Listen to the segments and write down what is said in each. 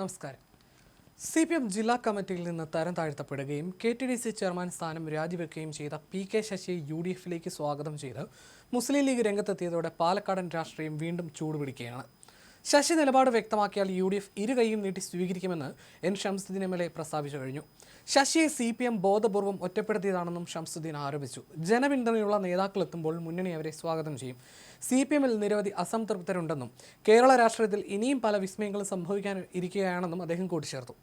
നമസ്കാരം. C P M ജില്ലാ കമ്മിറ്റിയിൽ നിന്ന് തരം താഴ്ത്തപ്പെടുകയും K T D C chairman സ്ഥാനം രാജിവെക്കുകയും ചെയ്ത പി കെ ശശിയെ യു ഡി എഫിലേക്ക് സ്വാഗതം ചെയ്ത് മുസ്ലിം ലീഗ് രംഗത്തെത്തിയതോടെ പാലക്കാടൻ രാഷ്ട്രീയം വീണ്ടും ചൂടുപിടിക്കുകയാണ്. ശശി നിലപാട് വ്യക്തമാക്കിയാൽ യു ഡി എഫ് ഇരുകൈയും നീട്ടി സ്വീകരിക്കുമെന്ന് N Shamsuddin M L A പ്രസ്താവിച്ചു കഴിഞ്ഞു. ശശിയെ സി പി എം ബോധപൂർവം ഒറ്റപ്പെടുത്തിയതാണെന്നും ഷംസുദ്ദീൻ ആരോപിച്ചു. ജനപിന്തുണയുള്ള നേതാക്കളെത്തുമ്പോൾ മുന്നണി അവരെ സ്വാഗതം ചെയ്യും. സി പി എമ്മിൽ നിരവധി അസംതൃപ്തരുണ്ടെന്നും കേരള രാഷ്ട്രീയത്തിൽ ഇനിയും പല വിസ്മയങ്ങളും സംഭവിക്കാൻ ഇരിക്കുകയാണെന്നും അദ്ദേഹം കൂട്ടിച്ചേർത്തു.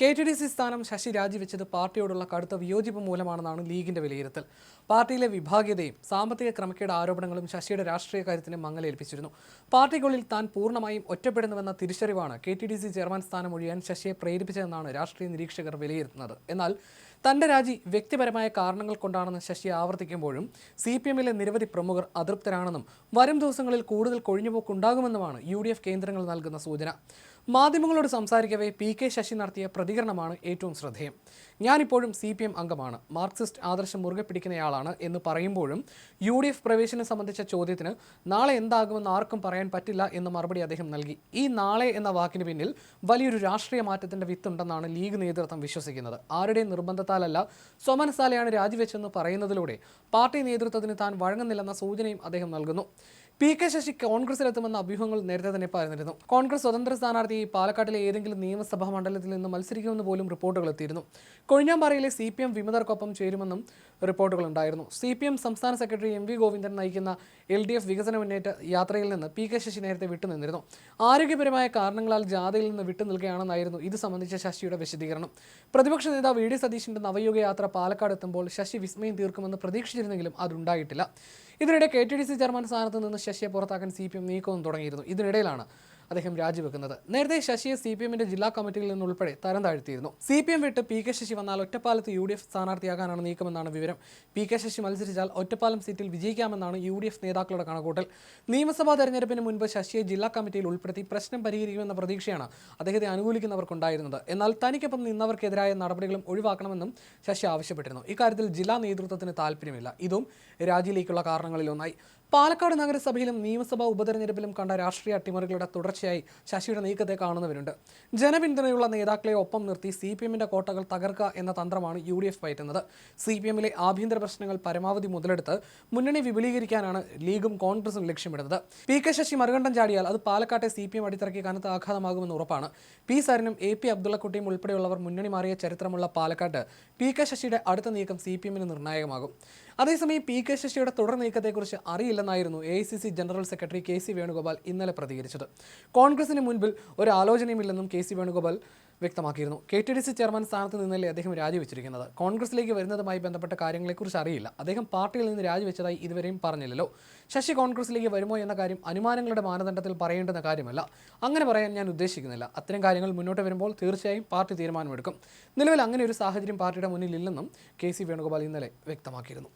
കെ ടി ഡി സി സ്ഥാനം ശശി രാജിവെച്ചത് പാർട്ടിയോടുള്ള കടുത്ത വിയോജിപ്പ് മൂലമാണെന്നാണ് ലീഗിന്റെ വിലയിരുത്തൽ. പാർട്ടിയിലെ വിഭാഗീയതയും സാമ്പത്തിക ക്രമക്കേട് ആരോപണങ്ങളും ശശിയുടെ രാഷ്ട്രീയ കാര്യത്തിന് മങ്ങലേൽപ്പിച്ചിരുന്നു. പാർട്ടിക്കുള്ളിൽ താൻ പൂർണമായും ഒറ്റപ്പെടുന്നുവെന്ന തിരിച്ചറിവാണ് K T D C chairman സ്ഥാനം ഒഴിയാൻ ശശിയെ പ്രേരിപ്പിച്ചതെന്നാണ് രാഷ്ട്രീയ നിരീക്ഷകർ വിലയിരുത്തുന്നത്. എന്നാൽ തന്റെ രാജി വ്യക്തിപരമായ കാരണങ്ങൾ കൊണ്ടാണെന്ന് ശശി ആവർത്തിക്കുമ്പോഴും സി പി എമ്മിലെ നിരവധി പ്രമുഖർ അതൃപ്തരാണെന്നും വരും ദിവസങ്ങളിൽ കൂടുതൽ കൊഴിഞ്ഞുപോക്കുണ്ടാകുമെന്നുമാണ് യു ഡി എഫ് കേന്ദ്രങ്ങൾ നൽകുന്ന സൂചന. മാധ്യമങ്ങളോട് സംസാരിക്കവേ പി കെ ശശി നടത്തിയ പ്രതികരണമാണ് ഏറ്റവും ശ്രദ്ധേയം. ഞാനിപ്പോഴും സി പി എം അംഗമാണ്. മാർക്സിസ്റ്റ് ആദർശം മുറുകെ പിടിക്കുന്നയാളാണ് എന്ന് പറയുമ്പോഴും യു ഡി എഫ് പ്രവേശനം സംബന്ധിച്ച ചോദ്യത്തിന് നാളെ എന്താകുമെന്ന് ആർക്കും പറയാൻ പറ്റില്ല എന്ന് മറുപടി അദ്ദേഹം നൽകി. ഈ നാളെ എന്ന വാക്കിന് പിന്നിൽ വലിയൊരു രാഷ്ട്രീയ മാറ്റത്തിന്റെ വിത്തുണ്ടെന്നാണ് ലീഗ് നേതൃത്വം വിശ്വസിക്കുന്നത്. ആരുടെ നിർബന്ധത്താലല്ല സ്വമനസാലെയാണ് രാജിവെച്ചെന്ന് പറയുന്നതിലൂടെ പാർട്ടി നേതൃത്വത്തിന് താൻ വഴങ്ങുന്നില്ലെന്ന സൂചനയും അദ്ദേഹം നൽകുന്നു. പി കെ ശശി കോൺഗ്രസിലെത്തുമെന്ന അഭ്യൂഹങ്ങൾ നേരത്തെ തന്നെ പറഞ്ഞിരുന്നു കോൺഗ്രസ് സ്വതന്ത്ര സ്ഥാനാർത്ഥി പാലക്കാട്ടിലെ ഏതെങ്കിലും നിയമസഭാ മണ്ഡലത്തിൽ നിന്ന് മത്സരിക്കുമെന്ന് പോലും റിപ്പോർട്ടുകൾ എത്തിയിരുന്നു. കൊഴിഞ്ഞാമ്പാറയിലെ സി പി എം വിമതർക്കൊപ്പം ചേരുമെന്നും റിപ്പോർട്ടുകൾ ഉണ്ടായിരുന്നു. സി പി എം സംസ്ഥാന സെക്രട്ടറി എം വി ഗോവിന്ദൻ നയിക്കുന്ന എൽ ഡി എഫ് വികസന മുന്നേറ്റ യാത്രയിൽ നിന്ന് പി കെ ശശി നേരത്തെ വിട്ടുനിന്നിരുന്നു ആരോഗ്യപരമായ കാരണങ്ങളാൽ ജാഥയിൽ നിന്ന് വിട്ടുനിൽക്കുകയാണെന്നായിരുന്നു ഇത് സംബന്ധിച്ച ശശിയുടെ വിശദീകരണം. പ്രതിപക്ഷ നേതാവ് വി ഡി സതീശിന്റെ നവയുഗ യാത്ര പാലക്കാട് എത്തുമ്പോൾ ശശി വിസ്മയം തീർക്കുമെന്ന് പ്രതീക്ഷിച്ചിരുന്നെങ്കിലും അതുണ്ടായിട്ടില്ല. ഇതിനിടെ K T D C chairman സ്ഥാനത്ത് നിന്ന് ശശിയെ പുറത്താക്കാൻ സി പി എം നീക്കവും തുടങ്ങിയിരുന്നു. ഇതിനിടയിലാണ് അദ്ദേഹം രാജിവെക്കുന്നത്. നേരത്തെ ശശിയെ സി പി എമ്മിന്റെ ജില്ലാ കമ്മിറ്റിയിൽ നിന്ന് ഉൾപ്പെടെ തരം താഴ്ത്തിയിരുന്നു. സി പി എം വിട്ട് പി കെ ശശി വന്നാൽ ഒറ്റപ്പാലത്ത് യു ഡി എഫ് സ്ഥാനാർത്ഥിയാകാനാണ് നീക്കമെന്നാണ് വിവരം. പി കെ ശശി മത്സരിച്ചാൽ ഒറ്റപ്പാലം സീറ്റിൽ വിജയിക്കാമെന്നാണ് യു ഡി എഫ് നേതാക്കളുടെ കണക്കൂട്ടൽ. നിയമസഭാ തെരഞ്ഞെടുപ്പിന് മുൻപ് ശശിയെ ജില്ലാ കമ്മിറ്റിയിൽ ഉൾപ്പെടുത്തി പ്രശ്നം പരിഹരിക്കുമെന്ന പ്രതീക്ഷയാണ് അദ്ദേഹത്തെ അനുകൂലിക്കുന്നവർക്കുണ്ടായിരുന്നത്. എന്നാൽ തനിക്കൊപ്പം നിന്നവർക്കെതിരായ നടപടികളും ഒഴിവാക്കണമെന്നും ശശി ആവശ്യപ്പെട്ടിരുന്നു. ഇക്കാര്യത്തിൽ ജില്ലാ നേതൃത്വത്തിന് താല്പര്യമില്ല ഇതും രാജിയിലേക്കുള്ള കാരണങ്ങളിലൊന്നായി. പാലക്കാട് നഗരസഭയിലും നിയമസഭാ ഉപതെരഞ്ഞെടുപ്പിലും കണ്ട രാഷ്ട്രീയ അട്ടിമറികളുടെ തുടർച്ചയായി ശശിയുടെ നീക്കത്തെ കാണുന്നവരുണ്ട്. ജനപിന്തുണയുള്ള നേതാക്കളെ ഒപ്പം നിർത്തി സി പി എമ്മിന്റെ കോട്ടകൾ തകർക്കുക എന്ന തന്ത്രമാണ് യു ഡി എഫ് പയറ്റുന്നത് സി പി എമ്മിലെ ആഭ്യന്തര പ്രശ്നങ്ങൾ പരമാവധി മുതലെടുത്ത് മുന്നണി വിപുലീകരിക്കാനാണ് ലീഗും കോൺഗ്രസും ലക്ഷ്യമിടുന്നത്. പി കെ ശശി മറുകണ്ഠം ചാടിയാൽ അത് പാലക്കാട്ടെ സി പി എം അടിത്തിറക്കി കനത്ത ആഘാതമാകുമെന്ന് ഉറപ്പാണ്. പി സാരനും എ പി അബ്ദുള്ളക്കുട്ടിയും ഉൾപ്പെടെയുള്ളവർ മുന്നണി മാറിയ ചരിത്രമുള്ള പാലക്കാട്ട് പി കെ ശശിയുടെ അടുത്ത നീക്കം സി പി എമ്മിന് നിർണായകമാകും. അതേസമയം പി കെ ശശിയുടെ തുടർ നീക്കത്തെക്കുറിച്ച് അറിയില്ലെന്നായിരുന്നു A general secretary K C Venugopal ഇന്നലെ പ്രതികരിച്ചത്. കോൺഗ്രസിന് മുൻപിൽ ഒരു ആലോചനയുമില്ലെന്നും കെ സി വേണുഗോപാൽ വ്യക്തമാക്കിയിരുന്നു. K T D C chairman സ്ഥാനത്ത് നിന്നല്ലേ അദ്ദേഹം രാജിവെച്ചിരിക്കുന്നത്? കോൺഗ്രസിലേക്ക് വരുന്നതുമായി ബന്ധപ്പെട്ട കാര്യങ്ങളെക്കുറിച്ച് അറിയില്ല. അദ്ദേഹം പാർട്ടിയിൽ നിന്ന് രാജിവെച്ചതായി ഇതുവരെയും പറഞ്ഞില്ലല്ലോ. ശശി കോൺഗ്രസിലേക്ക് വരുമോ എന്ന കാര്യം അനുമാനങ്ങളുടെ മാനദണ്ഡത്തിൽ പറയേണ്ടുന്ന കാര്യമല്ല. അങ്ങനെ പറയാൻ ഞാൻ ഉദ്ദേശിക്കുന്നില്ല. അത്തരം കാര്യങ്ങൾ മുന്നോട്ട് വരുമ്പോൾ തീർച്ചയായും പാർട്ടി തീരുമാനമെടുക്കും. നിലവിൽ അങ്ങനെ ഒരു സാഹചര്യം പാർട്ടിയുടെ മുന്നിലില്ലെന്നും കെ സി വേണുഗോപാൽ ഇന്നലെ വ്യക്തമാക്കിയിരുന്നു.